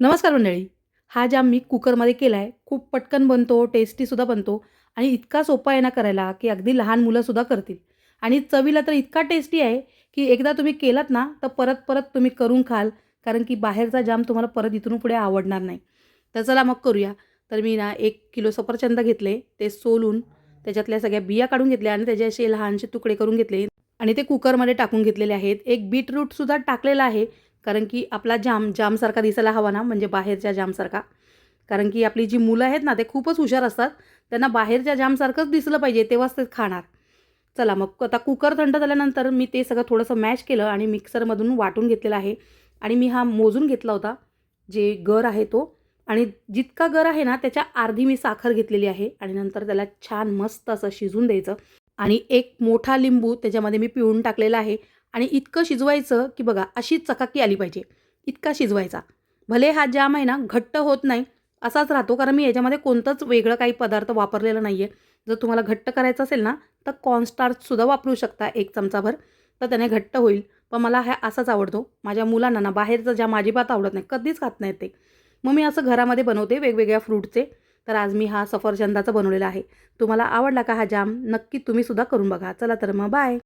नमस्कार मंडळी. हा जाम मी कुकरमध्ये केला आहे खूप पटकन बनतो टेस्टीसुद्धा बनतो आणि इतका सोपा आहे ना करायला की अगदी लहान मुलंसुद्धा करतील. आणि चवीला तर इतका टेस्टी आहे की एकदा तुम्ही केलात ना तर परत परत तुम्ही करून खाल कारण की बाहेरचा जाम तुम्हाला परत इथून पुढे आवडणार नाही. तर चला मग करूया. तर मी ना एक किलो सफरचंद घेतले ते सोलून त्याच्यातल्या सगळ्या बिया काढून घेतल्या आणि त्याचे असे लहानसे तुकडे करून घेतले. आणि ते कुकरमध्ये टाकून घेतलेले आहेत. एक बीटरूटसुद्धा टाकलेला आहे कारण की आपला जाम जामसारखा दिसायला हवा ना म्हणजे बाहेरच्या जामसारखा. कारण की आपली जी मुलं आहेत ना ते खूपच हुशार असतात. त्यांना बाहेरच्या जामसारखंच दिसलं पाहिजे तेव्हाच ते खाणार. चला मग आता कुकर थंड झाल्यानंतर मी ते सगळं थोडंसं मॅश केलं आणि मिक्सरमधून वाटून घेतलेलं आहे. आणि मी हा मोजून घेतला होता जे गर आहे तो. आणि जितका गर आहे ना त्याच्या अर्धी मी साखर घेतलेली आहे. आणि नंतर त्याला छान मस्त असं शिजून द्यायचं. आणि एक मोठा लिंबू त्याच्यामध्ये मी पिळून टाकलेला आहे. आणि इतकं शिजवायचं की बघा अशी चकाकी आली पाहिजे. इतका शिजवायचा. भले हा जाम आहे ना घट्ट होत नाही असाच राहतो. कारण मी याच्यामध्ये कोणतंच वेगळं काही पदार्थ वापरलेलं नाही आहे जर तुम्हाला घट्ट करायचं असेल ना तर कॉर्नस्टार्चसुद्धा वापरू शकता एक चमचाभर. तर त्याने घट्ट होईल. पण मला हा असाच आवडतो. माझ्या मुलांना ना बाहेरचं जाम अजिबात आवडत नाही. कधीच खात नाही ते. मग मी असं घरामध्ये बनवते वेगवेगळ्या फ्रूटचे. तर आज मी हा सफरचंदाचा बनवलेला आहे. तुम्हाला आवडला का हा जाम? नक्की तुम्हीसुद्धा करून बघा. चला तर मग बाय